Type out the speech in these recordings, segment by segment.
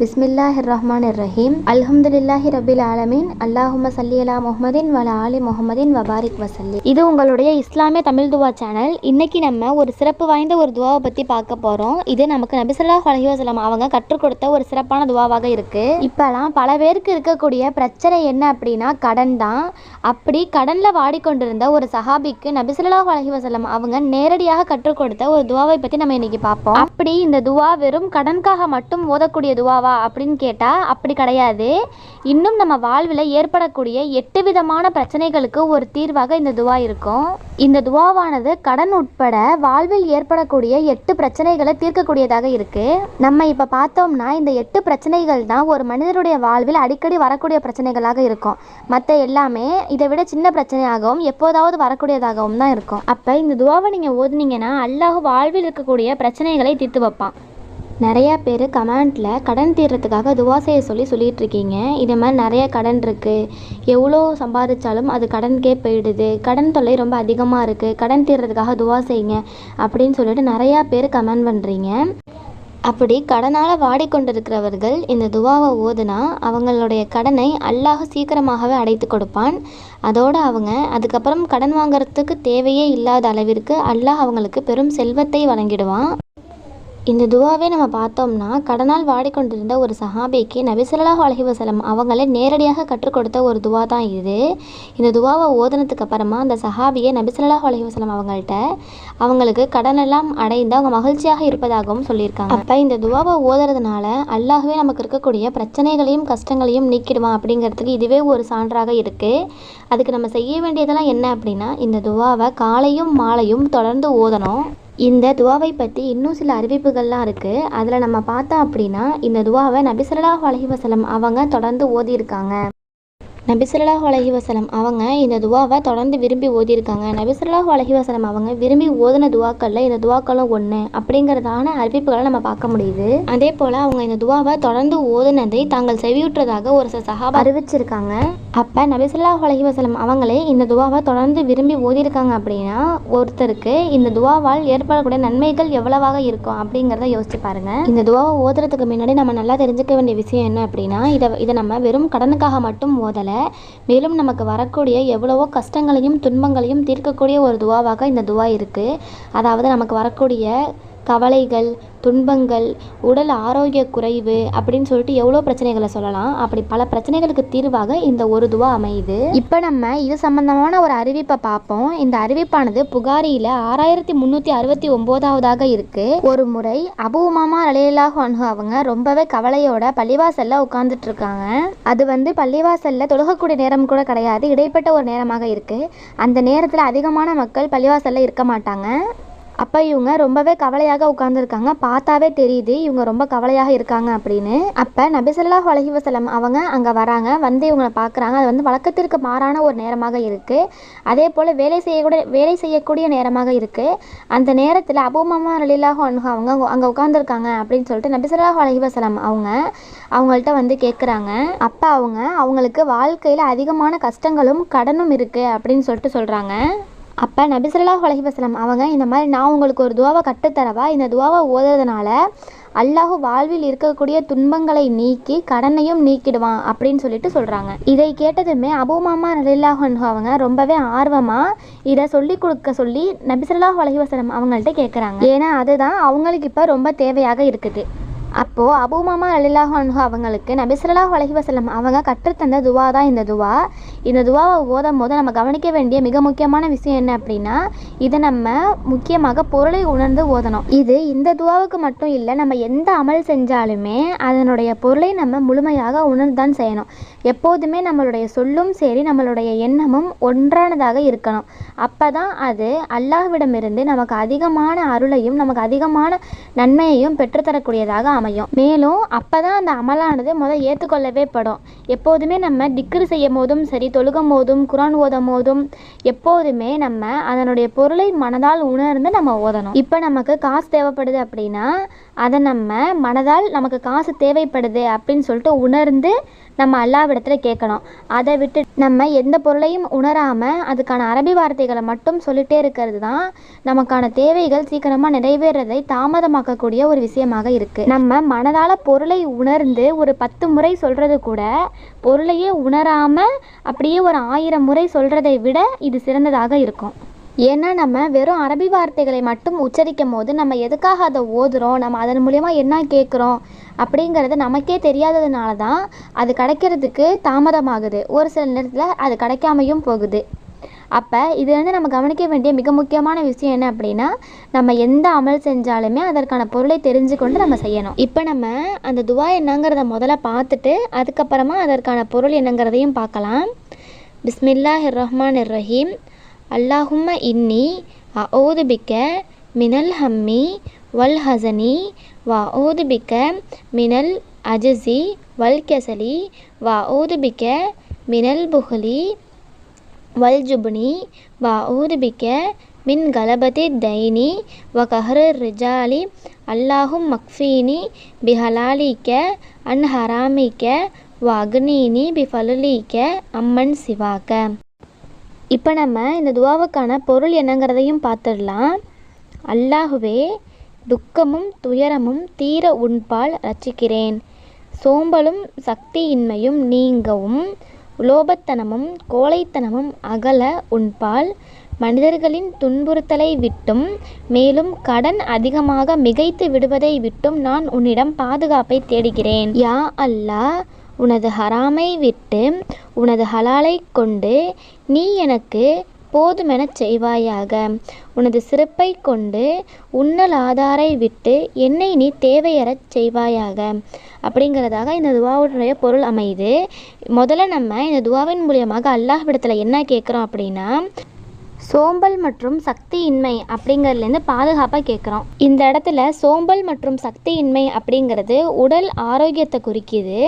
பிஸ்மில்லாஹ் ரஹ்மான் ரஹீம் அல்ஹம்துலில்லாஹி ரபில் ஆலமீன். அல்லாஹும சல்லி அலா முஹம்மதின் வல ஆலி முஹமதின் வபாரிக் வசல்லி. இது உங்களுடைய இஸ்லாமிய தமிழ் துவா சேனல். இன்னைக்கு நம்ம ஒரு சிறப்பு வாய்ந்த ஒரு துவாவை பற்றி பார்க்க போகிறோம் இது நமக்கு நபிசல்லா அலைஹி அவங்க கற்றுக் கொடுத்த ஒரு சிறப்பான துவாவாக இருக்குது இப்போலாம் பல பேருக்கு இருக்கக்கூடிய பிரச்சனை என்ன அப்படின்னா கடன் தான். அப்படி கடனில் வாடிக்கொண்டிருந்த ஒரு சஹாபிக்கு நபிசல்லா அலைஹி அவங்க நேரடியாக கற்றுக் கொடுத்த ஒரு துவாவை பற்றி நம்ம இன்னைக்கு பார்ப்போம். அப்படி இந்த துவா வெறும் கடனுக்காக மட்டும் ஓதக்கூடிய துவாவா அப்படின்னு கேட்டால் அப்படி கிடையாது. இன்னும் நம்ம வாழ்வில் ஏற்படக்கூடிய எட்டு விதமான பிரச்சனைகளுக்கு ஒரு தீர்வாக இந்த துவா இருக்கும். இந்த துவாவானது கடன் உட்பட வாழ்வில் ஏற்படக்கூடிய எட்டு பிரச்சனைகளை தீர்க்கக்கூடியதாக இருக்குது நம்ம இப்போ பார்த்தோம்னா இந்த எட்டு பிரச்சனைகள் தான் ஒரு மனிதருடைய வாழ்வில் அடிக்கடி வரக்கூடிய பிரச்சனைகளாக இருக்கும். மற்ற எல்லாமே இதை விட சின்ன பிரச்சனையாகவும் எப்போதாவது வரக்கூடியதாகவும் தான் இருக்கும். அப்போ இந்த துவாவை நீங்கள் ஓதுனீங்கன்னா அல்லாஹ் வாழ்வில் இருக்கக்கூடிய பிரச்சனைகளை தீர்த்து வைப்பான். நிறையா பேர் கமெண்ட்டில் கடன் தீர்றதுக்காக துவா செய்ய சொல்லி சொல்லிகிட்ருக்கீங்க இதே மாதிரி நிறைய கடன் இருக்குது எவ்வளோ சம்பாதிச்சாலும் அது கடனுக்கே போயிடுது. கடன் தொல்லை ரொம்ப அதிகமாக இருக்குது கடன் தீர்றதுக்காக துவா செய்யுங்க அப்படின்னு சொல்லிட்டு நிறையா பேர் கமெண்ட் பண்ணுறீங்க அப்படி கடனால் வாடிக்கொண்டிருக்கிறவர்கள் இந்த துவாவை ஓதுனா அவங்களுடைய கடனை அல்லாஹ் சீக்கிரமாகவே அடைத்து கொடுப்பான். அதோடு அவங்க அதுக்கப்புறம் கடன் வாங்குறதுக்கு தேவையே இல்லாத அளவிற்கு அல்லாஹ் அவங்களுக்கு பெரும் செல்வத்தை வழங்கிடுவான். இந்த துவாவே நம்ம பார்த்தோம்னா கடனால் வாடிக்கொண்டிருந்த ஒரு சஹாபிக்கு நபிசல்லாஹ் அலைஹி வஸல்லம் அவங்களே நேரடியாக கற்றுக் கொடுத்த ஒரு துவா தான் இது. இந்த துவாவை ஓதுனதுக்கு அப்புறமா அந்த சஹாபியை நபிசல்லாஹ் அலைஹி வஸல்லம் அவங்கள்ட்ட அவங்களுக்கு கடனெல்லாம் அடைந்து அவங்க மகிழ்ச்சியாக இருப்பதாகவும் சொல்லியிருக்காங்க. அப்போ இந்த துவாவை ஓதுறதுனால அல்லாஹ்வே நமக்கு இருக்கக்கூடிய பிரச்சனைகளையும் கஷ்டங்களையும் நீக்கிடுவான் அப்படிங்கிறதுக்கு இதுவே ஒரு சான்றாக இருக்குது அதுக்கு நம்ம செய்ய வேண்டியதெல்லாம் என்ன அப்படின்னா இந்த துவாவை காலையும் மாலையும் தொடர்ந்து ஓதணும். இந்த துவாவை பற்றி இன்னும் சில அறிவிப்புகள்லாம் இருக்குது அதில் நம்ம பார்த்தோம் அப்படின்னா இந்த துவாவை நபிசல்லாஹ் அலஹி வசலம் அவங்க தொடர்ந்து ஓதியிருக்காங்க. நபிசல்லாஹ் அலஹி வசலம் அவங்க இந்த துவாவை தொடர்ந்து விரும்பி ஓதியிருக்காங்க. நபிசல்லாஹ் அலஹி வசலம் அவங்க விரும்பி ஓதின துவாக்களில் இந்த துவாக்களும் ஒன்று அப்படிங்கிறதான அறிவிப்புகளை நம்ம பார்க்க முடியுது. அதே போல் அவங்க இந்த துவாவை தொடர்ந்து ஓதுனதை தாங்கள் செவியுற்றதாக ஒரு சில சஹாபா அறிவிச்சிருக்காங்க. அப்போ நபிசல்லாஹ் அலஹி வசலம் அவங்களே இந்த துவாவை தொடர்ந்து விரும்பி ஓதியிருக்காங்க அப்படின்னா ஒருத்தருக்கு இந்த துவாவால் ஏற்படக்கூடிய நன்மைகள் எவ்வளவாக இருக்கும் அப்படிங்கிறத யோசிச்சு பாருங்க. இந்த துவாவை ஓதுறதுக்கு முன்னாடி நம்ம நல்லா தெரிஞ்சுக்க வேண்டிய விஷயம் என்ன அப்படின்னா இதை இதை நம்ம வெறும் கடனுக்காக மட்டும் ஓதலை மேலும் நமக்கு வரக்கூடிய எவ்வளவோ கஷ்டங்களையும் துன்பங்களையும் தீர்க்கக்கூடிய ஒரு துவாவாக இந்த துவா இருக்குது அதாவது நமக்கு வரக்கூடிய கவலைகள் துன்பங்கள் உடல் ஆரோக்கிய குறைவு அப்படின்னு சொல்லிட்டு எவ்வளோ பிரச்சனைகளை சொல்லலாம். அப்படி பல பிரச்சனைகளுக்கு தீர்வாக இந்த ஒரு துவா அமையுது. இப்போ நம்ம இது சம்பந்தமான ஒரு அறிவிப்பை பார்ப்போம். இந்த அறிவிப்பானது புகாரியில் ஆறாயிரத்தி முந்நூற்றி அறுபத்தி ஒம்போதாவதாக இருக்குது ஒரு முறை அபு உமாமா அலையலாஹு அன்ஹு அவங்க ரொம்பவே கவலையோட பள்ளிவாசல்ல உட்கார்ந்துட்டு இருக்காங்க. அது வந்து பள்ளிவாசல்ல தொழுகக்கூடிய நேரம் கூட கிடையாது. இடைப்பட்ட ஒரு நேரமாக இருக்குது அந்த நேரத்தில் அதிகமான மக்கள் பள்ளிவாசல்ல இருக்க மாட்டாங்க. அப்போ இவங்க ரொம்பவே கவலையாக உட்காந்துருக்காங்க பார்த்தாவே தெரியுது இவங்க ரொம்ப கவலையாக இருக்காங்க அப்படின்னு. அப்போ நபிசல்லா அலைஹி வசலம் அவங்க அங்கே வராங்க. வந்து இவங்களை பார்க்குறாங்க. அது வந்து வழக்கத்திற்கு மாறான ஒரு நேரமாக இருக்குது அதே போல் வேலை செய்யக்கூடிய வேலை செய்யக்கூடிய நேரமாக இருக்குது அந்த நேரத்தில் அபூமம்மா ரலிலாஹு அன்ஹு அவங்க அங்கே உட்காந்துருக்காங்க அப்படின்னு சொல்லிட்டு நபிசல்லா அலைஹி வசலம் அவங்க அவங்கள்ட்ட வந்து கேட்குறாங்க அப்போ அவங்க அவங்களுக்கு வாழ்க்கையில் அதிகமான கஷ்டங்களும் கடனும் இருக்குது அப்படின்னு சொல்லிட்டு சொல்கிறாங்க அப்போ நபிசல்லாஹ் அலைஹி வசலம் அவங்க இந்த மாதிரி நான் உங்களுக்கு ஒரு துவாவை கற்றுத்தரவா இந்த துவாவை ஓதுறதுனால அல்லாஹ் வாழ்வில் இருக்கக்கூடிய துன்பங்களை நீக்கி கடனையும் நீக்கிடுவான் அப்படின்னு சொல்லிட்டு சொல்கிறாங்க இதை கேட்டதுமே அபுமாமா ரலில்லாஹு அவங்க ரொம்பவே ஆர்வமாக இதை சொல்லி கொடுக்க சொல்லி நபிசல்லாஹ் அலைஹி வசலம் அவங்கள்ட்ட கேட்குறாங்க ஏன்னா அதுதான் அவங்களுக்கு இப்போ ரொம்ப தேவையாக இருக்குது. அப்போது அபுமாமா அலில்லாஹ் அன்ஹு அவங்களுக்கு நபிசல்லாஹ் அலைஹி வசலம் அவங்க கற்றுத்தந்த துவா தான் இந்த துவா. இந்த துவாவை ஓதும் போது நம்ம கவனிக்க வேண்டிய மிக முக்கியமான விஷயம் என்ன அப்படின்னா இதை நம்ம முக்கியமாக பொருளை உணர்ந்து ஓதணும். இது இந்த துவாவுக்கு மட்டும் இல்லை நம்ம எந்த அமல் செஞ்சாலுமே அதனுடைய பொருளை நம்ம முழுமையாக உணர்ந்து தான் செய்யணும். எப்போதுமே நம்மளுடைய சொல்லும் சரி நம்மளுடைய எண்ணமும் ஒன்றானதாக இருக்கணும். அப்போ தான் அது அல்லாஹ்விடமிருந்து நமக்கு அதிகமான அருளையும் நமக்கு அதிகமான நன்மையையும் பெற்றுத்தரக்கூடியதாக அமையும். அமையும் மேலும் அப்போ தான் அந்த அமலானது முதல் ஏற்றுக்கொள்ளவே படும். எப்போதுமே நம்ம திக்ரு செய்யும் போதும் சரி தொழுகம் போதும் குரான் ஓதும் போதும் எப்போதுமே நம்ம அதனுடைய பொருளை மனதால் உணர்ந்து நம்ம ஓதணும். இப்போ நமக்கு காசு தேவைப்படுது அப்படின்னா அதை நம்ம மனதால் நமக்கு காசு தேவைப்படுது அப்படின்னு சொல்லிட்டு உணர்ந்து நம்ம அல்லாவிடத்தில் கேட்கணும். அதை விட்டு நம்ம எந்த பொருளையும் உணராமல் அதுக்கான அரபி வார்த்தைகளை மட்டும் சொல்லிட்டே இருக்கிறது தான் நமக்கான தேவைகள் சீக்கிரமாக நிறைவேறதை தாமதமாக்கக்கூடிய ஒரு விஷயமாக இருக்குது நம்ம மனதால் பொருளை உணர்ந்து ஒரு பத்து முறை சொல்கிறது கூட பொருளையே உணராமல் அப்படி அப்படியே ஒரு ஆயிரம் முறை சொல்கிறதை விட இது சிறந்ததாக இருக்கும். ஏன்னா நம்ம வெறும் அரபி வார்த்தைகளை மட்டும் உச்சரிக்கும் போது நம்ம எதுக்காக அதை ஓதுறோம்? நம்ம அதன் மூலயமா என்ன கேட்குறோம்? அப்படிங்கிறது நமக்கே தெரியாததுனால தான் அது கிடைக்கிறதுக்கு தாமதமாகுது. ஒரு சில நேரத்தில் அது கிடைக்காமையும் போகுது. அப்போ இது வந்து நம்ம கவனிக்க வேண்டிய மிக முக்கியமான விஷயம் என்ன அப்படின்னா நம்ம எந்த அமல் செஞ்சாலுமே அதற்கான பொருளை தெரிஞ்சு கொண்டு நம்ம செய்யணும். இப்போ நம்ம அந்த துவா என்னங்கிறத முதல்ல பார்த்துட்டு அதுக்கப்புறமா அதற்கான பொருள் என்னங்கிறதையும் பார்க்கலாம். பிஸ்மில்லாஹிர் ரஹ்மான் ரஹீம் அல்லாஹும்ம இன்னி அவுது பிக்க மினல் ஹம்மி வல் ஹசனி வா ஓதுபிக்க மினல் அஜசி வல் கெசலி வா ஊது பிக்க மினல் புகலி வல்ஜுபுனி வா மின் கலபதி தைனி வ கஹ்ரு ரிஜாலி அல்லாஹும் மக்ஃபீனி பிஹலாலிக்க அன் ஹராமிக்க வ அக்னீனி பிஃபலுலிக்க அம்மன் சிவாக்க. இப்போ நம்ம இந்த துவாவுக்கான பொருள் என்னங்கிறதையும் பார்த்துடலாம் அல்லாஹுவே துக்கமும் துயரமும் தீர உன்பால் ரச்சிக்கிறேன். சோம்பலும் சக்தியின்மையும் நீங்கவும் உலோபத்தனமும் கோழைத்தனமும் அகல உன்பால் மனிதர்களின் துன்புறுத்தலை விட்டும் மேலும் கடன் அதிகமாக மிகைத்து விடுவதை விட்டும் நான் உன்னிடம் பாதுகாப்பை தேடுகிறேன். யா அல்லாஹ் உனது ஹராமை விட்டு உனது ஹலாலை கொண்டு நீ எனக்கு போதுமெனச் செய்வாயாக. உனது சிறப்பை கொண்டு உன்னல் ஆதாரை விட்டு என்னை நீ தேவையறச் செய்வாயாக. அப்படிங்கிறதாக இந்த துவாவுடைய பொருள் அமையுது. முதல்ல நம்ம இந்த துவாவின் மூலியமாக அல்லாஹ்விடத்தில் என்ன கேட்குறோம் அப்படின்னா சோம்பல் மற்றும் சக்தியின்மை அப்படிங்கிறதுலேருந்து பாதுகாப்பாக கேட்குறோம் இந்த இடத்துல சோம்பல் மற்றும் சக்தியின்மை அப்படிங்கிறது உடல் ஆரோக்கியத்தை குறிக்கிது.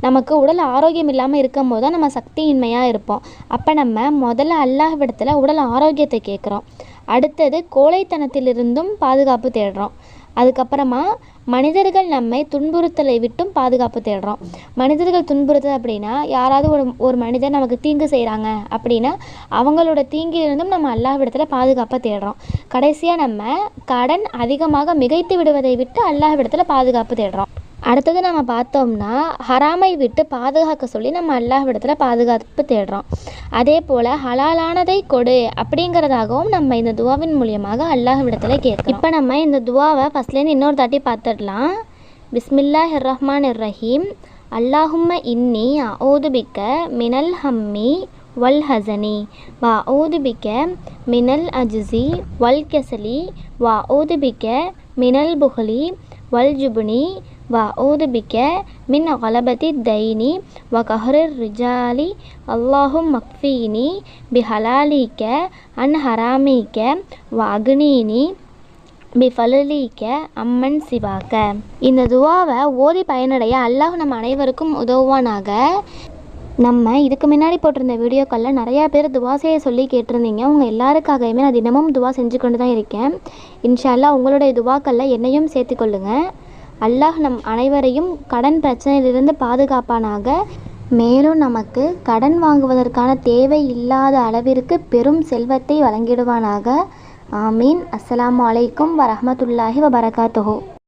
நமக்கு உடல் ஆரோக்கியம் இல்லாமல் இருக்கும் போது தான் நம்ம சக்தியின்மையாக இருப்போம். அப்போ நம்ம முதல்ல அல்லாஹ்விடத்தில் உடல் ஆரோக்கியத்தை கேட்குறோம் அடுத்தது கோழைத்தனத்திலிருந்தும் பாதுகாப்பு தேடுறோம். அதுக்கப்புறமா மனிதர்கள் நம்மை துன்புறுத்தலை விட்டும் பாதுகாப்பு தேடுறோம். மனிதர்கள் துன்புறுத்தல் அப்படின்னா யாராவது ஒரு ஒரு மனிதர் நமக்கு தீங்கு செய்கிறாங்க அப்படின்னா அவங்களோட தீங்கிலிருந்தும் நம்ம அல்லாஹ்விடத்தில் பாதுகாப்பை தேடுறோம். கடைசியாக நம்ம கடன் அதிகமாக மிகைத்து விடுவதை விட்டு அல்லாஹ்விடத்தில் பாதுகாப்பு தேடுறோம். அடுத்தது நம்ம பார்த்தோம்னா ஹராமை விட்டு பாதுகாக்க சொல்லி நம்ம அல்லாஹ்விடத்தில் பாதுகாப்பு தேடுறோம். அதே போல் ஹலாலானதை கொடு அப்படிங்கிறதாகவும் நம்ம இந்த துவாவின் மூலியமாக அல்லாஹ்விடத்தில் கேட்கணும் இப்போ நம்ம இந்த துவாவை ஃபஸ்ட்லேருந்து இன்னொரு தாட்டி பார்த்துடலாம். பிஸ்மில்லாஹ் ரஹ்மான் ரஹீம் அல்லாஹும்ம இன்னி அவுது மினல் ஹம்மி வல் ஹசனி. வா ஓதுபிக்க மினல் அஜிசி வல் கெசலி. வா ஓதுபிக்க மினல் புகலி வல் ஜுபுனி. வ ஊது பிக்க மின் கலபதி தைனி வ கஹ்ரு ரிஜாலி அல்லாஹும் மக்ஃபீனி பிஹலாலிக்க அன் ஹராமிக்க வ அம்மன் சிவாக்க இந்த துவாவை ஓதி பயனடைய அல்லாஹ் நம்ம அனைவருக்கும் உதவுவானாக. நம்ம இதுக்கு முன்னாடி போட்டிருந்த வீடியோக்களில் நிறையா பேர் துவா செய்ய சொல்லி கேட்டிருந்தீங்க. உங்கள் எல்லாருக்காகவுமே நான் தினமும் துவா செஞ்சு கொண்டு தான் இருக்கேன். இன்ஷா உங்களுடைய துவாக்களில் என்னையும் சேர்த்துக்கொள்ளுங்கள் அல்லாஹ் நம் அனைவரையும் கடன் பிரச்சனையிலிருந்து பாதுகாப்பானாக. மேலும் நமக்கு கடன் வாங்குவதற்கான தேவை இல்லாத அளவிற்கு பெரும் செல்வத்தை வழங்கிடுவானாக. ஆமீன். அஸ்ஸலாமு அலைக்கும் வரஹ்மத்துல்லாஹி வபரகாத்துஹு.